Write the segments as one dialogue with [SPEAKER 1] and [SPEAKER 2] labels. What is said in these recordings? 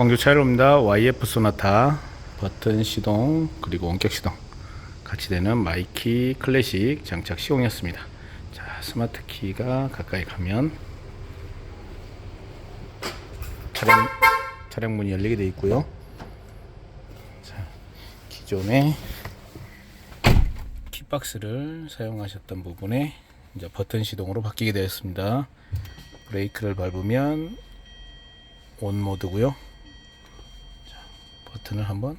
[SPEAKER 1] 광주 차이로입니다. YF 소나타 버튼 시동 그리고 원격 시동 같이 되는 마이키 클래식 장착 시공이었습니다. 자 스마트 키가 가까이 가면 차량 차량 문이 열리게 되어 있고요. 자 기존에 키박스를 사용하셨던 부분에 이제 버튼 시동으로 바뀌게 되었습니다. 브레이크를 밟으면 온 모드고요. 자, 버튼을 한번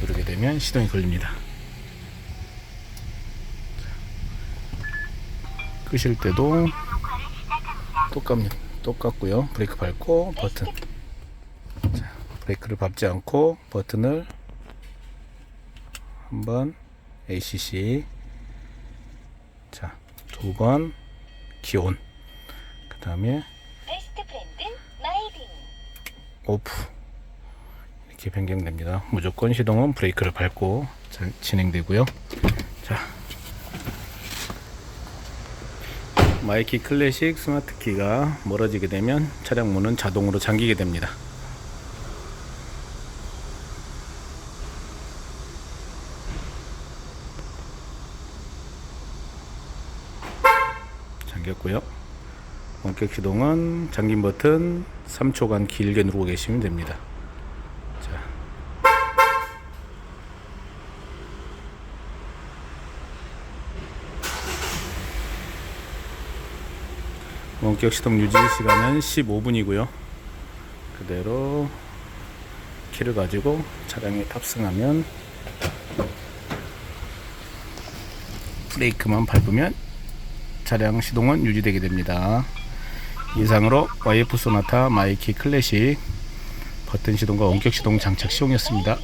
[SPEAKER 1] 누르게 되면 시동이 걸립니다. 자, 끄실 때도 똑같, 똑같고요. 브레이크 밟고 버튼. 자, 브레이크를 밟지 않고 버튼을 한번 ACC 자, 두 번 기온 그 다음에
[SPEAKER 2] 베스트 프렌드 마이딘
[SPEAKER 1] 오프 이렇게 변경됩니다. 무조건 시동은 브레이크를 밟고 잘 진행되고요. 자, 마이키 클래식 스마트 키가 멀어지게 되면 차량 문은 자동으로 잠기게 됩니다. 잠겼고요. 원격 시동은 잠긴 버튼 3초간 길게 누르고 계시면 됩니다. 자. 원격 시동 유지 시간은 15분이고요. 그대로 키를 가지고 차량에 탑승하면 브레이크만 밟으면 차량 시동은 유지되게 됩니다. 이상으로 YF 소나타 마이키 클래식 버튼 시동과 원격 시동 장착 시공이었습니다.